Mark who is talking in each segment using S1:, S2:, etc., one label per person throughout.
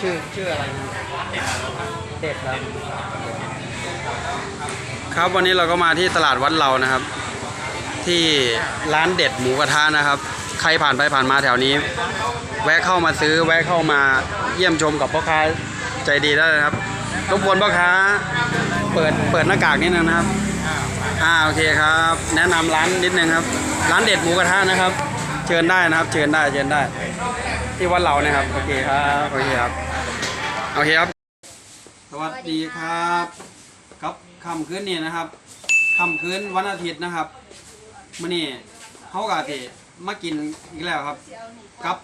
S1: ชื่อชื่ออะไรนะเด็ดครับครับวันนี้เราก็มาที่ตลาดวัดเรานะครับ ที่ร้านเด็ดหมูกระทะนะครับ ใครผ่านไปผ่านมาแถวนี้ แวะเข้ามาซื้อแวะเข้ามาเยี่ยมชมกับพ่อค้าใจดีได้เลยครับรบกวนพ่อค้าเปิดเปิดหน้ากากนิดนึงนะครับอ่าโอเคครับ แนะนำร้านนิดนึงครับ ร้านเด็ดหมูกระทะนะครับ เชิญได้นะครับ เชิญได้เชิญได้ ที่วัดเรานะครับ โอเคครับโอเคครับโอเคครับ สวัสดีครับครับค่ำคืนนี้นะครับค่ำคืนวันอาทิตย์นะครับมื่อนี้เขากะทิมากินอีกแล้วครับกับ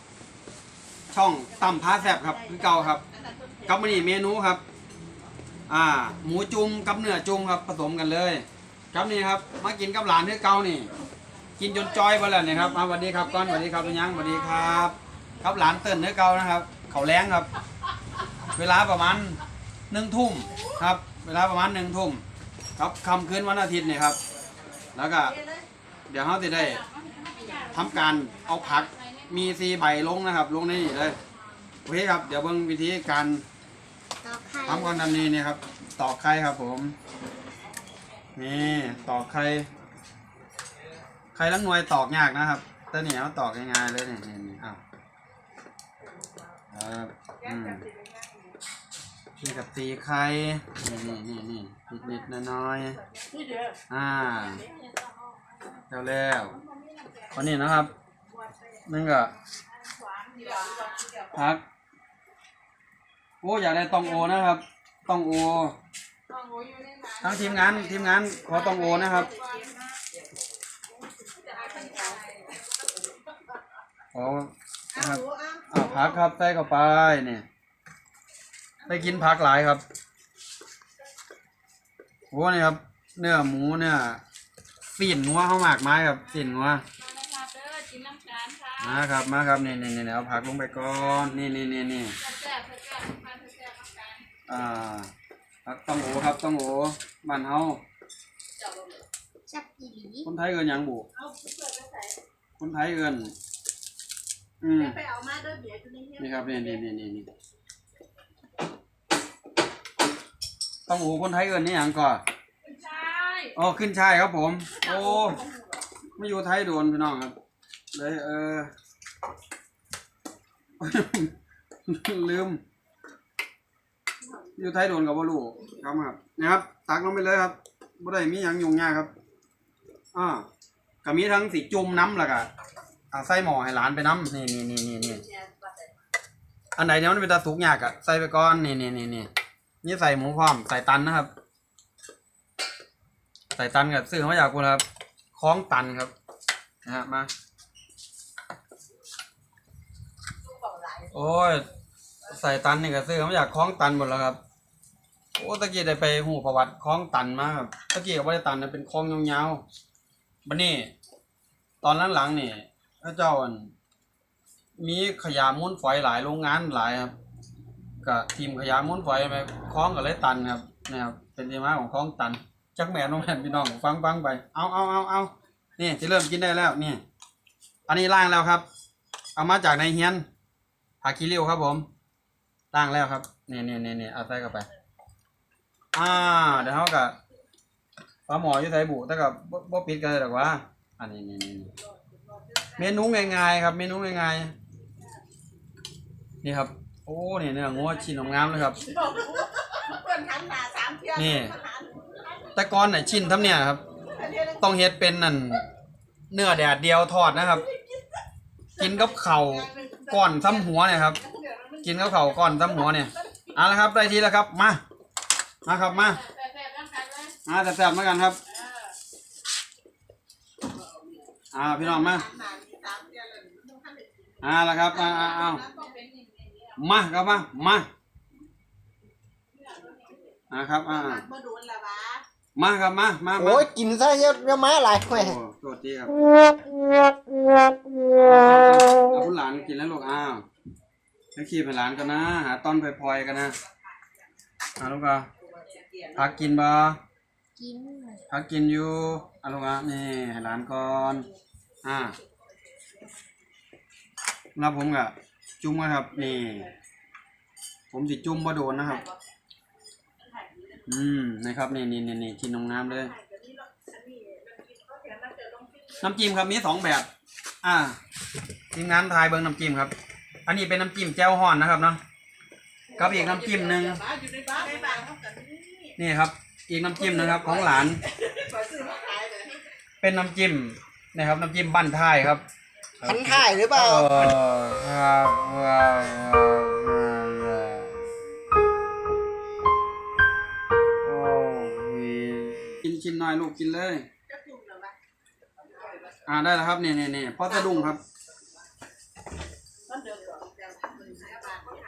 S1: ช่องตำพาแซบครับคือเก่าครับกับมื่อนี้เมนูครับ อ่า หมูจุ่มกับเนื้อจุ่มครับ ผสมกันเลยครับนี่ครับ มากินกับหลานคือเก่านี่ กินจนจอยไปแล้วเนี่ยครับมาสวัสดีครับก้อนสวัสดีครับเป็นยังสวัสดีครับ ครับหลานเตือนเนื้อเก่านะครับ เขาแรงครับ เวลาประมาณหนึ่งทุ่มครับ เวลาประมาณหนึ่งทุ่มครับคำคืนวันอาทิตย์เนี่ยครับ แล้วก็เดี๋ยวเขาจะได้ทำการเอาผักมีซีใบลงนะครับ ลงในนี่เลยโอเคครับ เดี๋ยวเบิ่งวิธีการทำก่อนทำนี้เนี่ยครับ ตอกไข่ครับผมนี่ตอกไข่ไข่ลังหน่วยตอกยากนะครับแต่เนี่ยเขาตอกง่ายๆเลยนี่นี่นี่อ้าว ครับอืมนี่กับตีไข่นี่นี่นี่นี่นิดนิดๆน้อยๆอ่าแล้วแล้ววันนี้นะครับนั่นก็พักโอ้อยากได้ตองโอนะครับตองโอทั้งทีมงานทีมงานขอตองโอนะครับขอ นะครับอ่าพักครับใส่เข้าไปเนี่ยได้กินผักหลายครับโอ้นี่ครับ เนื้อหมูเนื้อสีนงัวเข้ามากไม้ครับสีนงัวมาครับมาครับนี่นี่นี่เอาผักลงไปก่อนนี่นี่นี่นี่อ่าผักต้องโอครับต้องโอบ้านเฮา
S2: จับอีหลี
S1: คนไทยเอินหยังบุคนไทยเอิน อืม
S3: ไปเอามาด้วยเบียร์ตัวนี้
S1: นี่ครับนี่นี่นี่นี่นี่ต้องโอคนไทยเอินนี่หยังก่อน
S3: ใช่
S1: อ๋อขึ้นช่ายครับผม โอ้ไม่อยู่ไทยโดนพี่น้องครับ เลยเออ ลืม อยู่ไทยโดนกับว่าลูกครับครับนะครับ ตักลงไปเลยครับบ่ได้มีหยังยุ่งยากครับอ่าก็มีทั้งสีจุ่มน้ำแล้วก็ อ่าใส่หม้อให้หลานไปน้ำนี่นี่นี่นี่นี่อันไหนเนี่ยมันเป็นตาสุกยากอะใส่ไปก่อนนี่นี่นี่นี่นี่ใส่หมูพร้อมใส่ตันนะครับ ใส่ตันกับซื้อมาจากคุณครับคล้องตันครับนะฮะมาโอ้ยใส่ตันนี่ก็ซื้อมาจากคล้องตันหมดแล้วครับโอ้ตะกี้ได้ไปหูประวัติคล้องตันมาครับตะกี้ก็ไม่ได้ตันนะเป็นคล้องยาวๆบันนี้ ตอนหลังๆนี่ พระเจ้าอันมีขยะมูลฝอยหลายโรงงานหลายครับกับทีมขยะมูลฝอยไปคล้องกับเลยตันครับนะครับเป็นที่มาของคล้องตัน จักแม่น้องแม่พี่น้องฟังฟังไป เอาเอาเอาเอานี่จะเริ่มกินได้แล้วนี่อันนี้ล่างแล้วครับ เอามาจากในเฮียนผักคีริ้วครับผมล่างแล้วครับเนี่ยเนี่นี่นี่ยเอาใส่เข้าไป อ่าเดี๋ยวเขากับปลาหมออยู่ใส่บุแต่กับบ่บ่ปิดกันเลยหรอกวะอันนี้นี่นี่นี่ เมนูง่ายๆครับ เมนูง่ายๆนี่ครับ โอ้นี่เนื้องัวชิ้นงามๆเลยครับ
S3: เพื่อนขันหนาสามเที่ยว
S1: นี่ แต่ก่อนไหนะชิ้นทำเนี่ยครับ ต้องเฮ็ดเป็นนั่นเนื้อแดดเดียวทอดนะครับ กินกับเข่าวก้อนซ้ำหัวเนี่ยครับ กินกับเข่าวก้อนซ้ำหัวเนี่ยเอาละครับได้ทีแล้วครับมามาครับมามาแซ่บๆมากันครับ อ่าพี่น้องมา อ่าแล้วครับอ่าอ่าเอามาครับมามาอ่าครับอ่า
S3: มาโดนละวะ
S1: มาครับมามามา
S2: โอ้ยกินซะเยอะเยอะมาหลายแหม่
S1: โอ้โทษทีครับเอาคุณหลานกินแล้วลูกอ้าวให้ขี้ให้หลานกันนะ หาต้นพลอยๆกันนะเอาลูกอะพักกินบ่
S2: กิน
S1: พักกินอยู่เอาลูกอะนี่ให้หลานก่อนอ่า แล้วผมก็จุ้มกันครับ นี่ ผมสิจุ่มบ่โดนนะครับ อืมนะครับนี่นี่นี่นี่กินนงน้ำเลย น้ำจิ้มครับมีสองแบบ อ่าทีมงานทายเบิ้งน้ำจิ้มครับ อันนี้เป็นน้ำจิ้มแจ่วฮ้อนนะครับเนาะกับอีกน้ำจิ้มหนึ่ง
S3: นี่
S1: ครับ อีกน้ำจิ้มนะครับ ของหลาน
S3: เป็
S1: นน้ำจิ้มนะครับ น้ำจิ้มบ้านท้ายครับ
S2: หันถ่ายหรือเปล่า
S1: ครับครับกินกินหน่อยลูกกินเลย
S3: อ่า
S1: ได้แล้วครับเนี่ยเนี่ยเนี่ยพอสะดุ้งครับ
S3: ต้นเดิมก่อนแต่ทำเป็นสายนเนี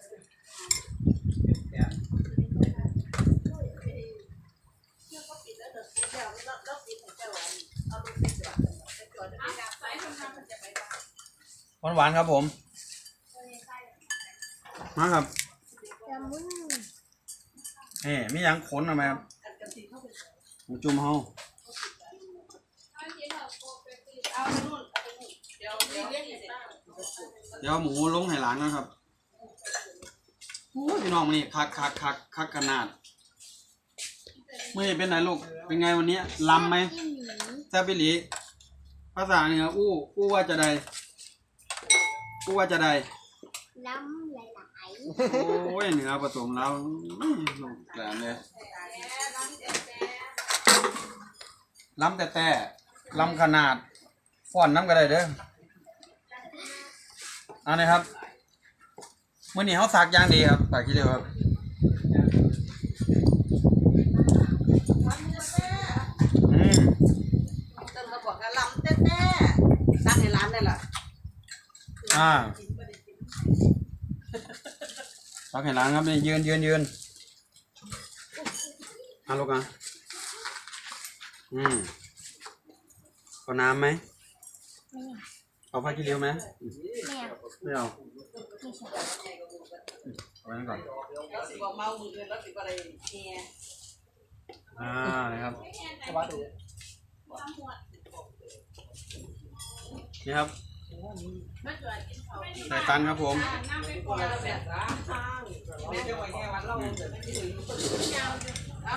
S3: ่
S1: หวานหวานครับผม มาครับ
S2: จะมึง
S1: นี่มียังขนออกมครับหมูจุ่มเฮา
S3: เอาไปนู่นเอเดี๋ยว
S1: หมูลงให้หลานนะครับพี่น้องมันนี่คักคักคักคักขนาด เมื่อเป็นไหนลูก เป็นไงวันนี้ลำไหม
S2: ที่หนี
S1: แซ่บปิหลีภาษาเหนืออู้อู้ว่าจะใดอู้ว่าจะใด
S2: ล้ำหลาย
S1: โอ้ยเหนือผสมแล้วอื้อลูกแหลมเลยล้ำแต่แต่ล้ำขนาดฟ้อนน้ำก็ได้เด้อเอันนี้ครับมื่อนี้เขาสักอย่างดีครับสักขี้เดียวครับอืม
S3: เติมมาบอกกันลำเต้แน่ตั้งให้ร้านได้ละ
S1: อ่าสักให้ร้านครับนี่ยืนยืนยืนเอาลูกอะอืมเอาน้ำไหม
S2: ๆไม่
S1: เอาผ้าขี้ริ้วไหม
S2: ไม่เอา
S1: ไม่เอา
S2: ไม่ใช่
S1: เอาไว้นั่นก่อน
S3: แล้วสิบอกเมามือเกินแล้วสิบอกอะไรเนี่ย
S1: อ่านะครับนี่ครับ
S3: ไม่เกิดกินเขา
S1: ใส่ตันครับผม
S3: น้ำไม่พอแล้วแบบทางไม่จะไหวแค่วันเราเกิดไม่ได้ถึงยาวเอา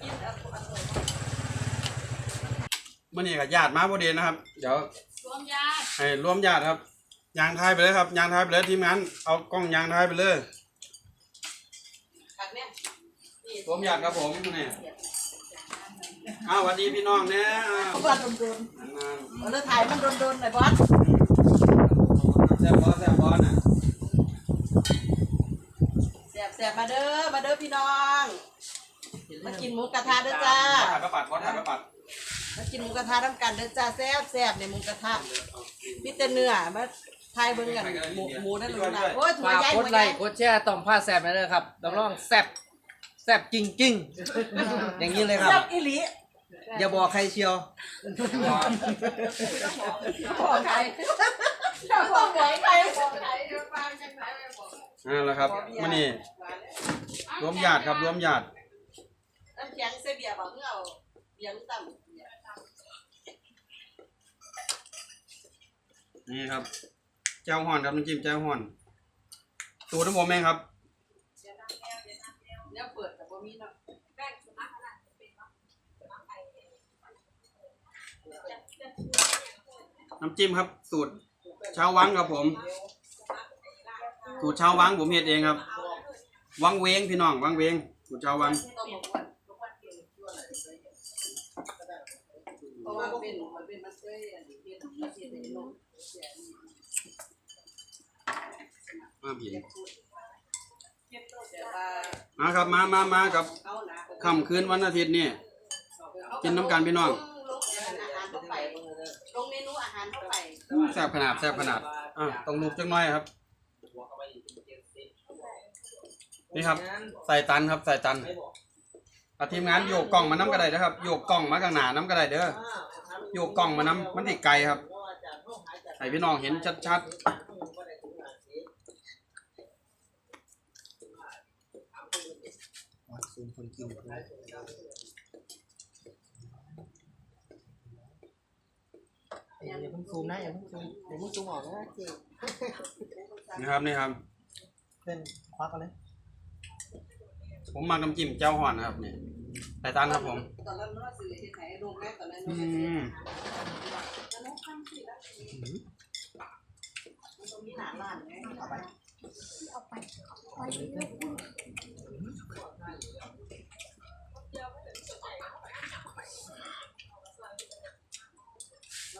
S3: กินเอาอันโต
S1: มื่อนี้กับญาติมาพอดีนะครับ เดี๋ยว
S3: รวมญาติ
S1: ให้ร่วมญาติครับยางทายไปเลยครับยางทายไปเลยทีมงานเอากล้องยางทายไปเลย
S3: ขัดเนี่ย
S1: รวมญาติครับผมนี่อ้าวสวัสดีพี่น้องเนี่ยอ้าว
S3: บ้านโดน
S1: นาน
S3: ๆเออถ่ายมันโดนๆหน่อยบอส
S1: ๆแซ่บบอสแซ่บบอสน่ะ
S3: แสบๆมาเด้อมาเด้อพี่น้อง มากินหมูกระทะเด้อจ้า
S1: ถ่ายประปัดบอสถ่ายประปัด
S3: มากินหมูกระทะทำกันเด้อจ้าแซ่บแซ่บในหมูกระทะมีแต่เนื้อมาทายเบิ่งกันหมูหมูนั่นหนูนะโอ้ยถั่ว
S4: ฝาก
S3: ใหญ่
S4: ก
S3: ถั่
S4: ด
S3: ว
S4: ไล
S3: ใหญ่
S4: ค์กดแชร์ต่อมผ้าแซบนะเลยครับรับรองแซบแซบจริงจริงๆ อย่างนี้เลยครับ
S3: แซ่บอีหลี
S4: อย่าบอกใครเชียว
S3: บอกใคร ต้องบอกใครบอกใครฟังจังไหนบอก
S1: อ่าแล้วครับมื่อนี้รวมญาติครับรวมญาติ
S3: น้ำแข็งใส่เบียร์บอกเงาเบียร์ตั้ม
S1: นี่ครับแจ่วห่อนครับน้ำจิ้มแจ่วห่อนสูตรของผมเองครับ
S3: เนี่ยเปิดแต่บ่มีเนาะแป้งสมัครขนาดเป็นเนาะ
S1: น้ำจิ้มครับสูตร ชาววังครับผมสูตรชาววังผมเฮ็ดเองครับ วังเวงพี่น้องวังเวงสูตรชาววัง
S3: ต้องบอกว่าเพราะว่าเป็นมันเป็นมันเคยอันนี้เป็นมันเป็นในโลก
S1: มาครับมามามากับค่ำคืนวันอาทิตย์นี่กินน้ำกันพี่น้อง แซ่บขนาดแซ่บขนาดอะต้องลูกจังน้อยครับ นี่ครับ ใส่ตันครับ ใส่ตันอาทีมงานโยกกล่องมาน้ำกระไดนะครับ โยกกล่องมาข้างหนาน้ำกระไดเด้อโยกกล่องมาน้ำมันติดไกลครับให้พี่น้องเห็นชัด
S4: อย่าเพิ่งซูมนะอย่าเพิ่งซูมอย่าเพิ่งซูมออกนะเจ๊
S1: นี่ครับนี่ครับ
S4: เต้นควักกันเลย
S1: ผมมาน้ำจิ้มเจ้าห่อนนะครับนี่ไต่ตันครับผม
S3: ตอนนั้นว่าสื่อที่ไหนลงแม่ตอนนั้น
S1: อืม
S3: ตรงนี้หนาล้านไง
S4: เอาไป
S2: เอาไปเอาไป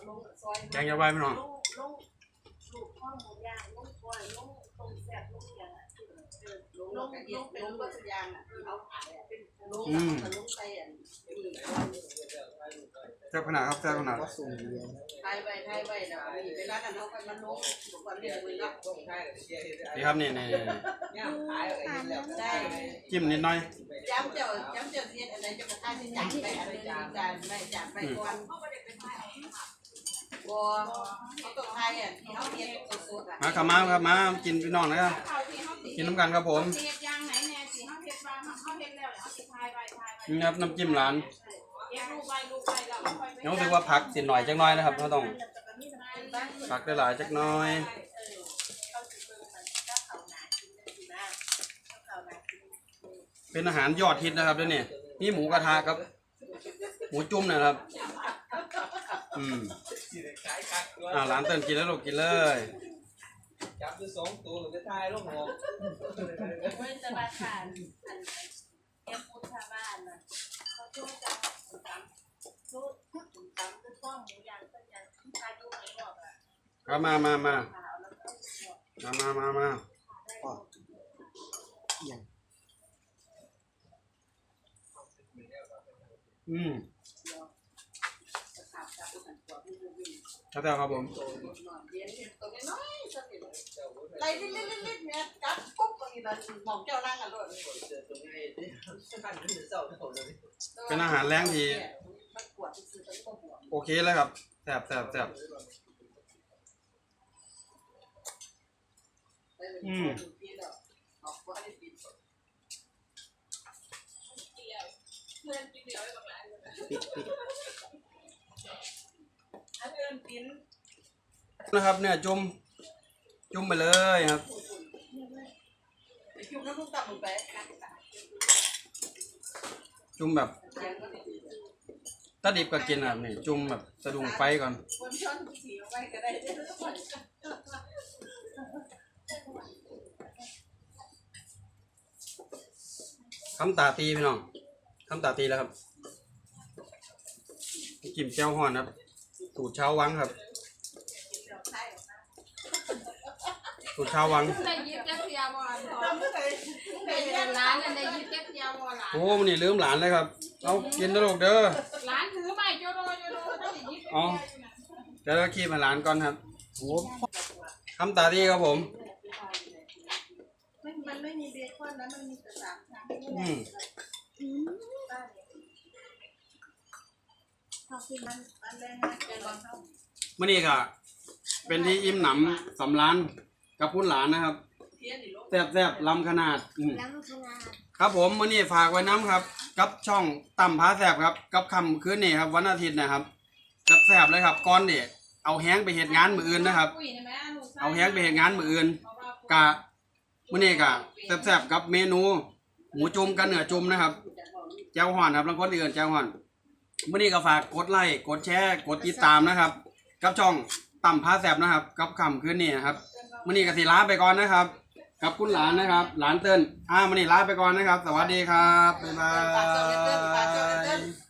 S3: ลงซอย
S1: แกงจะไว้พี่น้อง
S3: ลงลงลูกข้อหมูย่างลงกล้วยลงตรงแซ่บลงอย่างอะลงลงลงเป็นลงก็สัญญาณอะเอาเป็นลงแต่ลงไปอะนี่
S1: แซ่บขนาดครับแซ่บขนาด
S4: ก็ซูมเดียว
S3: ไทยไว้ไทยไว้นะนี่เวลานั้นเขาไปมันลงทุกวันนี้เลยนะ
S1: นี่ครับนี่นี่นี่
S3: ได้
S1: จิ้มนิดหน่อย
S3: ย้ำเจ้าย้ำเจ้าเสียอะไรจะกระทายที่จานไปอะไรจานจานไปจานไปก่อน บัวเขาต้องไทยอะที่เขาเรียนสดๆอะ
S1: มาครับมาครับมากินพี่น้องนะครับ
S5: เขาที่เขาติ
S1: กินน้ำกันครับผม
S5: เฮ็ดย่างไหนแน่สิเขาเฮ็ดวางเขาเฮ็ดแล้วเขาสิทายไว้ทายไว้
S1: นี่ครับน้ำจิ้มร้าน
S5: เฮ็ดรูปไว้รูปไว้แล้วค่อยไป
S1: น้องรู้สึกว่าผักสิหน่อยจักหน้อยนะครับเราต้องผักได้หลายจักหน้อยเป็นอาหารยอดฮิตนะครับเดี๋ยวนี้นี่หมูกระทะครับ หมูจุ่มนะครับ อืม อ่าร้านเติมกินแล้วลูกกินเลย
S4: จับอยู่สองตัวหรือจะทายลูกหัว
S5: เพิ่นจะมาทานอันเอ็มพุทธบ้านน่ะเขาช่วยจะตำชุดตำคือข้อหมูย่างเพิ่นจะทายดูไหนบอกอะ
S1: ครับมามามา
S5: ขาวแล้วก็
S1: มามามามา
S4: ก็เอียง
S1: อืม แล้วแต่ครับผม
S3: ไรเล็ดๆๆเนี่ยกัดปุ๊บตรงนี้มันมองเจ้านั่งกันด้วย
S1: เป็นอาหารแรงที่
S3: มันปวดซื้อตรงนี้ก็ปวด
S1: โอเคแล้วครับแซ่บแซ่บแซ่บอืม
S5: เพื่อนกินเดียวไว้บักหลาย
S4: ปิดปิด
S5: อันเอิ้น กิน
S1: นะครับเนี่ยจุ่มจุ่มไปเลยครับ
S3: ไอ้คิวน้ำลูกตับลงไป
S1: จุ่มแบบถ้าดิบก็กินนะนี่จุ่มแบบสะดุ้งไฟก่อน
S5: คำ
S1: ตาตีพี่น้องคำตาตีแล้วครับจิ้มแจ่วฮ้อนครับ สูตรเช้าวังครับ สูตรเช้าวัง
S5: ได้ยิบจักเสียบ่อันพอ
S3: ทำเมื่อไหร่
S5: ได้เรียนร้านอันได้ยิบจักเสียบ่หลาน
S1: โอ้มันนี่ลืมหลานเลยครับ เอากินนะลูกเด้อ
S5: ร้านถือไม้โจโดโจโดต้องได้ยิบ
S1: อ๋อ เดี๋ยวเราคีบมาหลานก่อนครับโอ้คำตาตีครับผม
S3: มันไม่มีเบคอนนะมันมีแต่สามชั้น
S1: อืม
S2: ข อบคุณ
S3: มันมันแรงงานแกงบอลเข้า
S1: มื่อนี้ก็เป็นที่อิ่มหนำสำรานกับพุ่นหลานนะครับ
S3: เทียนนี่ลง
S1: แซ่บแซ่บๆลำขนาดอืม
S2: น้ำขนาด
S1: ครับผมมื่อนี้ฝากไว้น้ำครับ กับช่องต่ำพาแซ่บครับ กับคำคืนนี้ครับ วันอาทิตย์นะครับแซ่บๆเลยครับก้อนเด็เอาแห้งไปเหตุงานมืออื่นนะครับ เอาแห้งไปเหตุงานมืออื่นกะมื่อนี้กะแซ่บๆกับเมนู หมูจุ่มกับเนื้อจุ่มนะครับแจ่วห่อนครับบางคนอื่นแจ่วห่อน มื่อนี้ก็ฝากกดไลค์กดแชร์กดติดตามนะครับ กับช่องต่ำพาแซบนะครับ กับคำขึ้นนี่นะครับมื่อนี้ก็สิลาไปก่อนนะครับ กับคุณหลานนะครับ หลานเติ้นอ่ามื่อนี้ลาไปก่อนนะครับ สวัสดีครับบ๊ายบาย